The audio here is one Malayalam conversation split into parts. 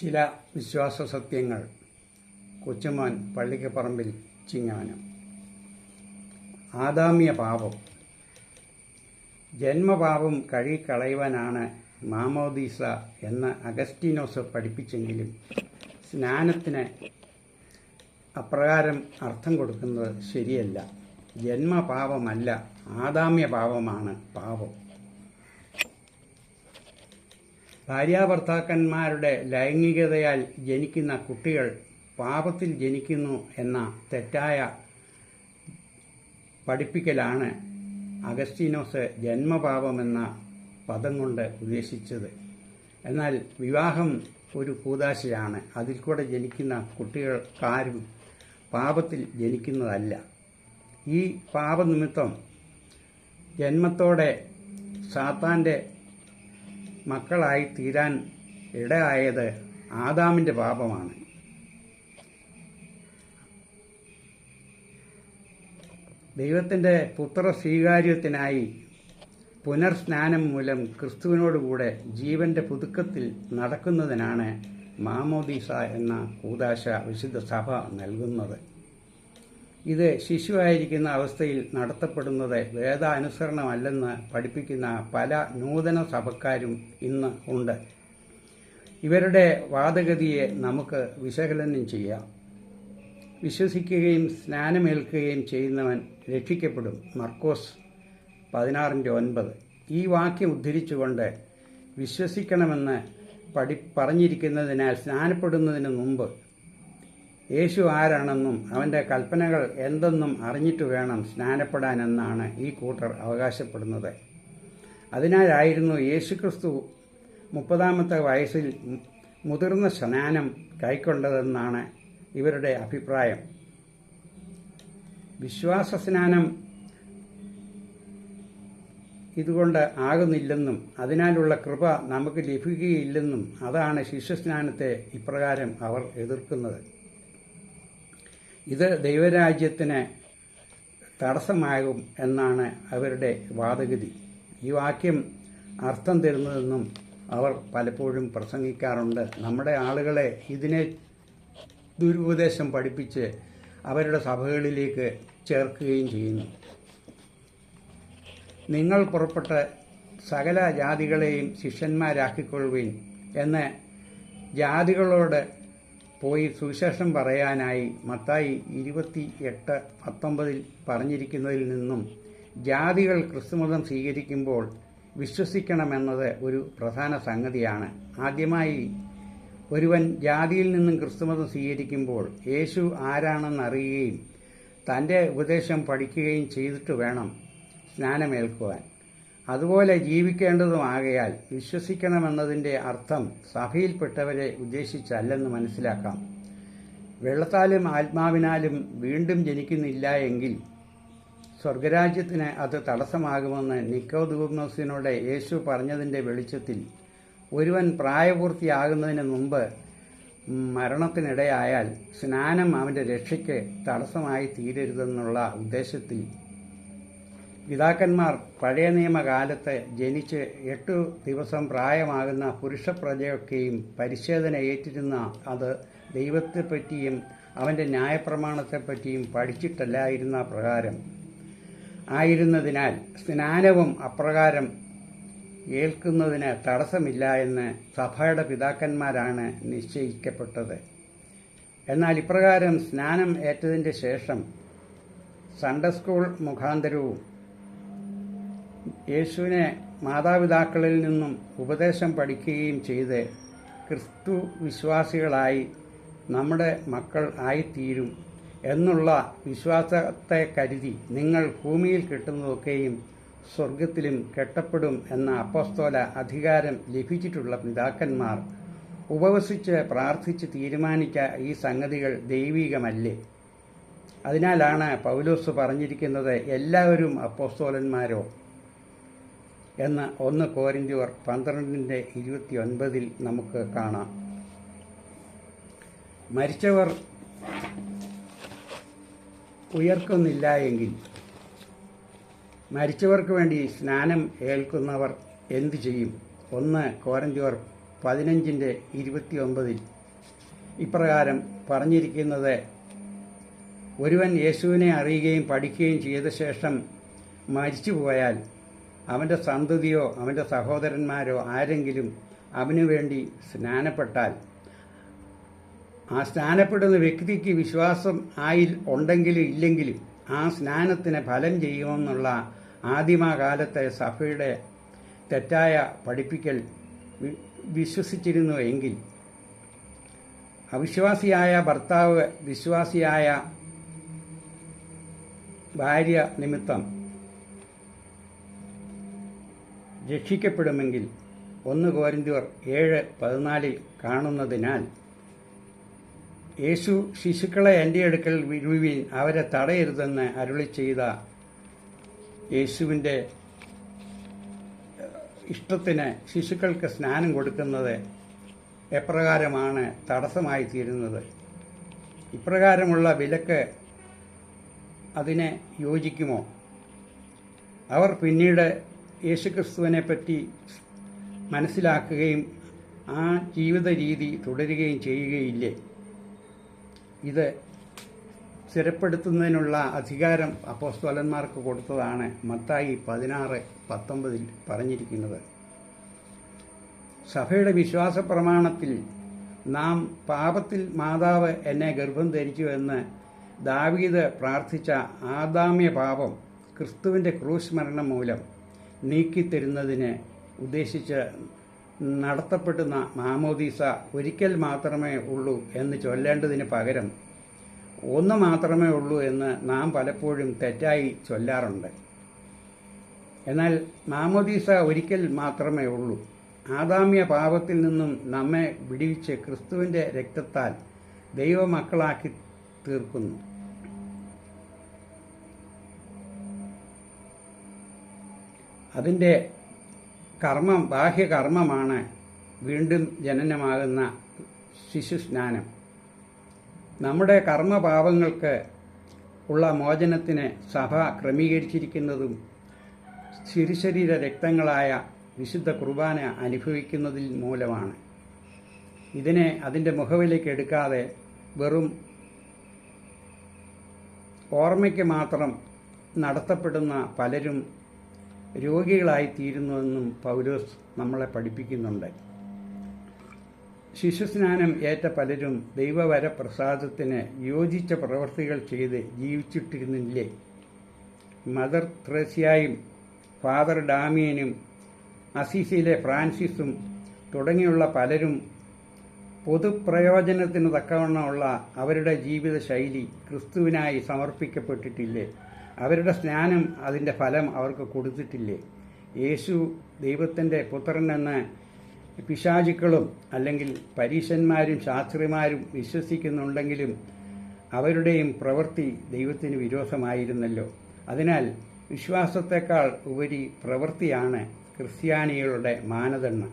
ചില വിശ്വാസ സത്യങ്ങൾ കൊച്ചുമോൻ പള്ളിക്കപ്പറമ്പിൽ ചിങ്ങാനം ആദാമ്യ പാപം. ജന്മപാപം കഴുകിക്കളയുവാനാണ് മാമോദീസ എന്ന അഗസ്റ്റീനോസ് പഠിപ്പിച്ചെങ്കിലും സ്നാനത്തിന് അപ്രകാരം അർത്ഥം കൊടുക്കുന്നത് ശരിയല്ല. ജന്മപാപമല്ല ആദാമ്യ പാപമാണ് പാപം. ഭാര്യാഭർത്താക്കന്മാരുടെ ലൈംഗികതയാൽ ജനിക്കുന്ന കുട്ടികൾ പാപത്തിൽ ജനിക്കുന്നു എന്ന തെറ്റായ പഠിപ്പിക്കലാണ് അഗസ്റ്റീനോസ് ജന്മപാപമെന്ന പദം കൊണ്ട് ഉദ്ദേശിച്ചത്. എന്നാൽ വിവാഹം ഒരു കൂതാശയാണ്. അതിൽ കൂടെ ജനിക്കുന്ന കുട്ടികൾക്കാരും പാപത്തിൽ ജനിക്കുന്നതല്ല. ഈ പാപനിമിത്തം ജന്മത്തോടെ സാത്താന്റെ മക്കളായി തീരാൻ ഇടയായത് ആദാമിന്റെ പാപമാണ്. ദൈവത്തിന്റെ പുത്ര സ്വീകാര്യത്തിനായി പുനർസ്നാനം മൂലം ക്രിസ്തുവിനോടുകൂടെ ജീവന്റെ പുതുക്കത്തിൽ നടക്കുന്നതിനാണ് മാമോദീസ എന്ന കൂതാശ വിശുദ്ധ സഭ നൽകുന്നത്. ഇത് ശിശുവായിരിക്കുന്ന അവസ്ഥയിൽ നടത്തപ്പെടുന്നത് വേദാനുസരണമല്ലെന്ന് പഠിപ്പിക്കുന്ന പല നൂതന സഭക്കാരും ഇന്ന് ഉണ്ട്. ഇവരുടെ വാദഗതിയെ നമുക്ക് വിശകലനം ചെയ്യാം. വിശ്വസിക്കുകയും സ്നാനമേൽക്കുകയും ചെയ്യുന്നവൻ രക്ഷിക്കപ്പെടും. മർക്കോസ് പതിനാറിന്റെ ഒൻപത്. ഈ വാക്യം ഉദ്ധരിച്ചുകൊണ്ട് വിശ്വസിക്കണമെന്ന് പഠി പറഞ്ഞിരിക്കുന്നതിനാൽ സ്നാനപ്പെടുന്നതിന് മുമ്പ് യേശു ആരാണെന്നും അവന്റെ കൽപ്പനകൾ എന്തെന്നും അറിഞ്ഞിട്ട് വേണം സ്നാനപ്പെടാൻ എന്നാണ് ഈ കൂട്ടർ അവകാശപ്പെടുന്നത്. അതിനാലായിരുന്നു യേശുക്രിസ്തു മുപ്പതാമത്തെ വയസ്സിൽ മുതിർന്ന സ്നാനം കൈക്കൊണ്ടതെന്നാണ് ഇവരുടെ അഭിപ്രായം. വിശ്വാസ സ്നാനം ഇതുകൊണ്ട് ആകുന്നില്ലെന്നും അതിനാലുള്ള കൃപ നമുക്ക് ലഭിക്കുകയില്ലെന്നും അതാണ് ശിഷ്യസ്നാനത്തെ ഇപ്രകാരം അവർ എതിർക്കുന്നത്. ഇത് ദൈവരാജ്യത്തിന് തടസ്സമാകും എന്നാണ് അവരുടെ വാദഗതി. ഈ വാക്യം അർത്ഥം തരുന്നതെന്നും അവർ പലപ്പോഴും പ്രസംഗിക്കാറുണ്ട്. നമ്മുടെ ആളുകളെ ഇതിനെ ദുരുപദേശം പഠിപ്പിച്ച് അവരുടെ സഭകളിലേക്ക് ചേർക്കുകയും ചെയ്യുന്നു. നിങ്ങൾ പുറപ്പെട്ട് സകല ജാതികളെയും ശിഷ്യന്മാരാക്കിക്കൊള്ളുകയും എന്ന് ജാതികളോട് പോയി സുവിശേഷം പറയാനായി മത്തായി ഇരുപത്തി എട്ട് പത്തൊമ്പതിൽ പറഞ്ഞിരിക്കുന്നതിൽ നിന്നും ജാതികൾ ക്രിസ്തുമതം സ്വീകരിക്കുമ്പോൾ വിശ്വസിക്കണമെന്നത് ഒരു പ്രധാന സംഗതിയാണ്. ആദ്യമായി ഒരുവൻ ജാതിയിൽ നിന്നും ക്രിസ്തുമതം സ്വീകരിക്കുമ്പോൾ യേശു ആരാണെന്നറിയുകയും തന്റെ ഉപദേശം പഠിക്കുകയും ചെയ്തിട്ട് വേണം സ്നാനമേൽക്കുവാൻ. അതുപോലെ ജീവിക്കേണ്ടതുമാകയാൽ വിശ്വസിക്കണമെന്നതിന്റെ അർത്ഥം സഭയിൽപ്പെട്ടവരെ ഉദ്ദേശിച്ചല്ലെന്ന് മനസ്സിലാക്കാം. വെള്ളത്താലും ആത്മാവിനാലും വീണ്ടും ജനിക്കുന്നില്ല എങ്കിൽ സ്വർഗരാജ്യത്തിന് അത് തടസ്സമാകുമെന്ന് നിക്കോദൂർണോസിനോട് യേശു പറഞ്ഞതിന്റെ വെളിച്ചത്തിൽ ഒരുവൻ പ്രായപൂർത്തിയാകുന്നതിന് മുമ്പ് മരണത്തിനിടയായാൽ സ്നാനം അവന്റെ രക്ഷയ്ക്ക് തടസ്സമായി തീരരുതെന്നുള്ള ഉദ്ദേശത്തിൽ പിതാക്കന്മാർ പഴയ നിയമകാലത്ത് ജനിച്ച് എട്ടു ദിവസം പ്രായമാകുന്ന പുരുഷപ്രജയൊക്കെയും പരിശോധന ഏറ്റിരുന്ന അത് ദൈവത്തെപ്പറ്റിയും അവന്റെ ന്യായപ്രമാണത്തെപ്പറ്റിയും പഠിച്ചിട്ടല്ലായിരുന്ന പ്രകാരം. ആയിരുന്നതിനാൽ സ്നാനവും അപ്രകാരം ഏൽക്കുന്നതിന് തടസ്സമില്ല എന്ന് സഭയുടെ പിതാക്കന്മാരാണ് നിശ്ചയിക്കപ്പെട്ടത്. എന്നാൽ ഇപ്രകാരം സ്നാനം ഏറ്റതിന്റെ ശേഷം സൺഡേ സ്കൂൾ മുഖാന്തരവും യേശുവിനെ മാതാപിതാക്കളിൽ നിന്നും ഉപദേശം പഠിക്കുകയും ചെയ്ത് ക്രിസ്തു വിശ്വാസികളായി നമ്മുടെ മക്കൾ ആയിത്തീരും എന്നുള്ള വിശ്വാസത്തെ കരുതി നിങ്ങൾ ഭൂമിയിൽ കിട്ടുന്നതൊക്കെയും സ്വർഗത്തിലും കെട്ടപ്പെടും എന്ന അപ്പസ്തോല അധികാരം ലഭിച്ചിട്ടുള്ള പിതാക്കന്മാർ ഉപവസിച്ച് പ്രാർത്ഥിച്ച് തീരുമാനിച്ച ഈ സംഗതികൾ ദൈവികമല്ലേ? അതിനാലാണ് പൗലോസ് പറഞ്ഞിരിക്കുന്നത് എല്ലാവരും അപ്പോസ്തോലന്മാരോ? എന്ന് ഒന്ന് കോരിന്തിയർ പന്ത്രണ്ടിന്റെ ഇരുപത്തി ഒൻപതിൽ നമുക്ക് കാണാം. മരിച്ചവർ ഉയർക്കുന്നില്ല എങ്കിൽ മരിച്ചവർക്ക് വേണ്ടി സ്നാനം ഏൽക്കുന്നവർ എന്തു ചെയ്യും? ഒന്ന് കോരന്തിയോർ പതിനഞ്ചിന്റെ ഇരുപത്തിയൊമ്പതിൽ ഇപ്രകാരം പറഞ്ഞിരിക്കുന്നത് ഒരുവൻ യേശുവിനെ അറിയുകയും പഠിക്കുകയും ചെയ്ത ശേഷം മരിച്ചുപോയാൽ അവന്റെ സന്തതിയോ അവന്റെ സഹോദരന്മാരോ ആരെങ്കിലും അവനു വേണ്ടി സ്നാനപ്പെട്ടാൽ ആ സ്നാനപ്പെടുന്ന വ്യക്തിക്ക് വിശ്വാസം ആയി ഉണ്ടെങ്കിലും ഇല്ലെങ്കിലും ആ സ്നാനത്തിന് ഫലം ചെയ്യുമെന്നുള്ള ആദിമകാലത്തെ സഭയുടെ തെറ്റായ പഠിപ്പിക്കൽ വിശ്വസിച്ചിരുന്നു എങ്കിൽ അവിശ്വാസിയായ ഭർത്താവ് വിശ്വാസിയായ ഭാര്യ നിമിത്തം രക്ഷിക്കപ്പെടുമെങ്കിൽ ഒന്ന് കോരിന്തിയർ ഏഴ് പതിനാലിൽ കാണുന്നതിനാൽ യേശു ശിശുക്കളെ എന്റെ അടുക്കൽ വിടുവിൻ അവരെ തടയരുതെന്ന് അരുളി ചെയ്ത യേശുവിന്റെ ഇഷ്ടത്തിന് ശിശുക്കൾക്ക് സ്നാനം കൊടുക്കുന്നത് എപ്രകാരമാണ് തടസ്സമായി തീരുന്നത്. ഇപ്രകാരമുള്ള വിലക്ക് അതിനെ യോജിക്കുമോ? അവർ പിന്നീട് യേശുക്രിസ്തുവിനെ പറ്റി മനസ്സിലാക്കുകയും ആ ജീവിത രീതി തുടരുകയും ചെയ്യുകയില്ലേ? ഇത് സ്ഥിരപ്പെടുത്തുന്നതിനുള്ള അധികാരം അപ്പോസ്തോലന്മാർക്ക് കൊടുത്തതാണ് മത്തായി പതിനാറ് പത്തൊമ്പതിൽ പറഞ്ഞിരിക്കുന്നത്. സഭയുടെ വിശ്വാസ പ്രമാണത്തിൽ നാം പാപത്തിൽ മാതാവ് എന്നെ ഗർഭം ധരിച്ചു എന്ന് ദാവീദ് പ്രാർത്ഥിച്ച ആദാമ്യ പാപം ക്രിസ്തുവിന്റെ ക്രൂശ് മരണം മൂലം നീക്കിത്തരുന്നതിന് ഉദ്ദേശിച്ച് നടത്തപ്പെടുന്ന മാമോദീസ ഒരിക്കൽ മാത്രമേ ഉള്ളൂ എന്ന് ചൊല്ലേണ്ടതിന് പകരം ഒന്ന് മാത്രമേ ഉള്ളൂ എന്ന് നാം പലപ്പോഴും തെറ്റായി ചൊല്ലാറുണ്ട്. എന്നാൽ മാമോദീസ ഒരിക്കൽ മാത്രമേ ഉള്ളൂ. ആദാമ്യ പാപത്തിൽ നിന്നും നമ്മെ വിടിവിച്ച് ക്രിസ്തുവിന്റെ രക്തത്താൽ ദൈവമക്കളാക്കി തീർക്കുന്നു. അതിന്റെ കർമ്മം ബാഹ്യകർമ്മമാണ് വീണ്ടും ജനനമാകുന്ന ശിശുസ്നാനം. നമ്മുടെ കർമ്മപാപങ്ങൾക്ക് ഉള്ള മോചനത്തിന് സഭ ക്രമീകരിച്ചിരിക്കുന്നതും ശിരുശരീര രക്തങ്ങളായ വിശുദ്ധ കുർബാന അനുഭവിക്കുന്നതിൽ മൂലമാണ്. ഇതിനെ അതിന്റെ മുഖവിലേക്ക് എടുക്കാതെ വെറും ഓർമ്മയ്ക്ക് മാത്രം നടത്തപ്പെടുന്ന പലരും രോഗികളായി തീരുന്നുവെന്നും പൗലോസ് നമ്മളെ പഠിപ്പിക്കുന്നുണ്ട്. ശിശുസ്നാനം ഏറ്റ പലരും ദൈവവര പ്രസാദത്തിന് യോജിച്ച പ്രവൃത്തികൾ ചെയ്ത് ജീവിച്ചിട്ടിരുന്നില്ലേ? മദർ ത്രേസ്യായും ഫാദർ ഡാമിയനും അസീസിയിലെ ഫ്രാൻസിസും തുടങ്ങിയുള്ള പലരും പൊതുപ്രയോജനത്തിന് തക്കവണ്ണമുള്ള അവരുടെ ജീവിത ശൈലി ക്രിസ്തുവിനായി സമർപ്പിക്കപ്പെട്ടിട്ടില്ലേ? അവരുടെ സ്നാനം അതിന്റെ ഫലം അവർക്ക് കൊടുത്തിട്ടില്ലേ. യേശു ദൈവത്തിന്റെ പുത്രനെന്ന് പിശാചുക്കളും അല്ലെങ്കിൽ പരീശന്മാരും ശാസ്ത്രിമാരും വിശ്വസിക്കുന്നുണ്ടെങ്കിലും അവരുടെയും പ്രവൃത്തി ദൈവത്തിന് വിരോധമായിരുന്നല്ലോ. അതിനാൽ വിശ്വാസത്തെക്കാൾ ഉപരി പ്രവൃത്തിയാണ് ക്രിസ്ത്യാനികളുടെ മാനദണ്ഡം.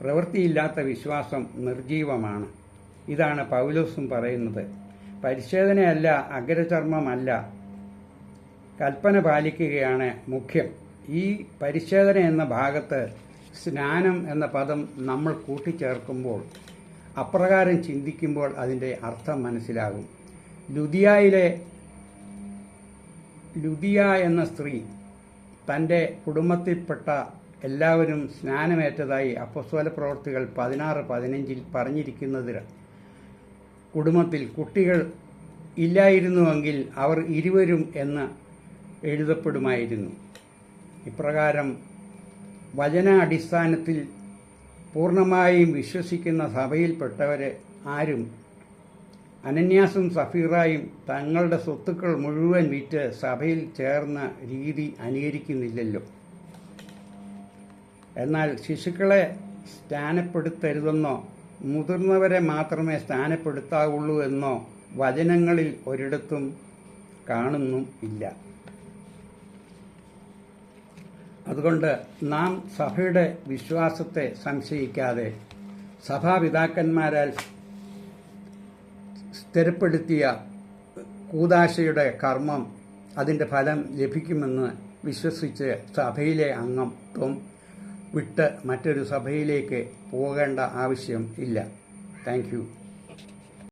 പ്രവൃത്തിയില്ലാത്ത വിശ്വാസം നിർജീവമാണ്. ഇതാണ് പൗലോസും പറയുന്നത്. പരിശോധനയല്ല അഗ്രചർമ്മമല്ല. കൽപ്പന പാലിക്കുകയാണ് മുഖ്യം. ഈ പരിശോധന എന്ന ഭാഗത്ത് സ്നാനം എന്ന പദം നമ്മൾ കൂട്ടിച്ചേർക്കുമ്പോൾ അപ്രകാരം ചിന്തിക്കുമ്പോൾ അതിന്റെ അർത്ഥം മനസ്സിലാകും. ലുദിയായിലെ ലുദിയ എന്ന സ്ത്രീ തന്റെ കുടുംബത്തിൽപ്പെട്ട എല്ലാവരും സ്നാനമേറ്റതായി അപ്പസ്വല പ്രവർത്തികൾ പതിനാറ് പതിനഞ്ചിൽ പറഞ്ഞിരിക്കുന്നതിൽ കുടുംബത്തിൽ കുട്ടികൾ ഇല്ലായിരുന്നുവെങ്കിൽ അവർ ഇരുവരും എന്ന് എഴുതപ്പെടുമായിരുന്നു. ഇപ്രകാരം വചന അടിസ്ഥാനത്തിൽ പൂർണമായും വിശ്വസിക്കുന്ന സഭയിൽപ്പെട്ടവരെ ആരും അനന്യാസും സഫീറായും തങ്ങളുടെ സ്വത്തുക്കൾ മുഴുവൻ വിറ്റ് സഭയിൽ ചേർന്ന രീതി അനുകരിക്കുന്നില്ലല്ലോ. എന്നാൽ ശിശുക്കളെ സ്ഥാനപ്പെടുത്തരുതെന്നോ മുതിർന്നവരെ മാത്രമേ സ്ഥാനപ്പെടുത്താവുള്ളൂ എന്നോ വചനങ്ങളിൽ ഒരിടത്തും കാണുന്നും ഇല്ല. അതുകൊണ്ട് നാം സഭയുടെ വിശ്വാസത്തെ സംശയിക്കാതെ സഭാപിതാക്കന്മാരാൽ സ്ഥിരപ്പെടുത്തിയ കൂതാശയുടെ കർമ്മം അതിന്റെ ഫലം ലഭിക്കുമെന്ന് വിശ്വസിച്ച് സഭയിലെ അംഗത്വം വിട്ട് മറ്റൊരു സഭയിലേക്ക് പോകേണ്ട ആവശ്യം ഇല്ല. താങ്ക്